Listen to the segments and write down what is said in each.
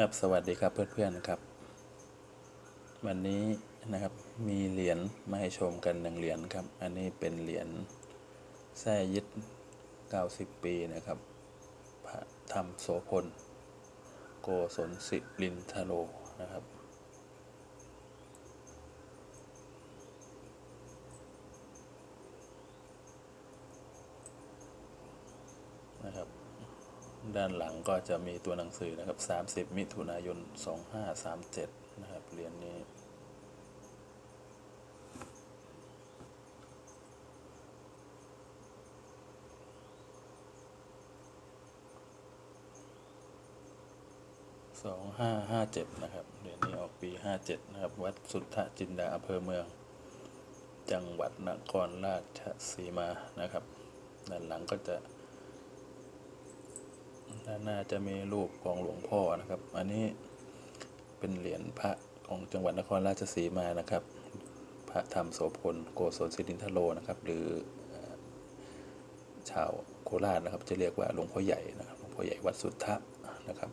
ครับสวัสดีครับเพื่อนๆครับ วันนี้นะครับมีเหรียญมาให้ชมกันหนึ่งเหรียญครับ อันนี้เป็นเหรียญแท้ยึด 90 ปีนะครับพระธรรมโสพล โกศลสิรินทโลนะครับ นะครับ ด้านหลังก็จะมีตัวหนังสือนะครับ 30 มิถุนายน 2537 นะครับเหรียญนี้2557นะครับเหรียญนี้ออกปี57นะครับ วัดสุทธจินดาอำเภอเมือง จังหวัดนครราชสีมานะครับ ด้านหลังก็จะ ด้านหน้าจะมีรูปของหลวงพ่อนะครับ อันนี้เป็นเหรียญพระของจังหวัดนครราชสีมานะครับ พระธรรมโสพลโกศลสิรินทโลนะครับ หรือชาวโคราชนะครับ จะเรียกว่าหลวงพ่อใหญ่นะครับหลวงพ่อใหญ่วัดสุทธะนะครับ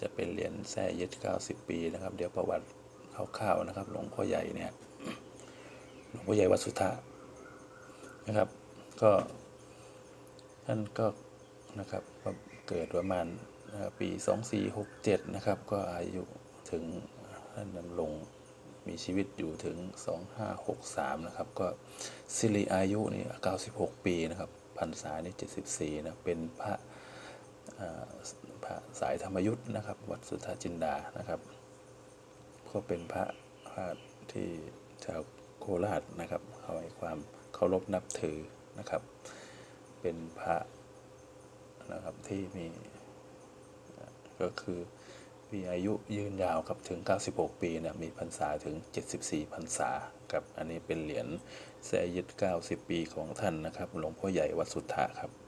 จะเป็นเหรียญแท้ยึด90 ปีนะครับ เดี๋ยวประวัติคร่าวๆนะครับ หลวงพ่อใหญ่เนี่ยหลวงพ่อใหญ่วัดสุทธะนะครับ ก็ท่านก็ นะครับก็เกิดประมาณเอ่อปี 2467 นะครับ ก็อายุถึงท่านดำรงมีชีวิตอยู่ถึง 2563 นะครับ ก็สิริอายุนี่ 96 ปีนะครับพรรษานี่74 นะ เป็นพระพระสายธรรมยุทธ์นะครับ วัดสุทธาจินดา นะครับ ก็เป็นพระพระที่ชาวโคราชนะครับเขาให้ความเคารพนับถือนะครับ เป็นพระ นะครับที่มีก็คือมีอายุยืนยาวครับถึง 96 ปีนะมีพรรษาถึง 74 พรรษาครับอันนี้เป็นเหรียญแซยึด90 ปีของท่านนะครับหลวงพ่อใหญ่วัดสุทธะครับ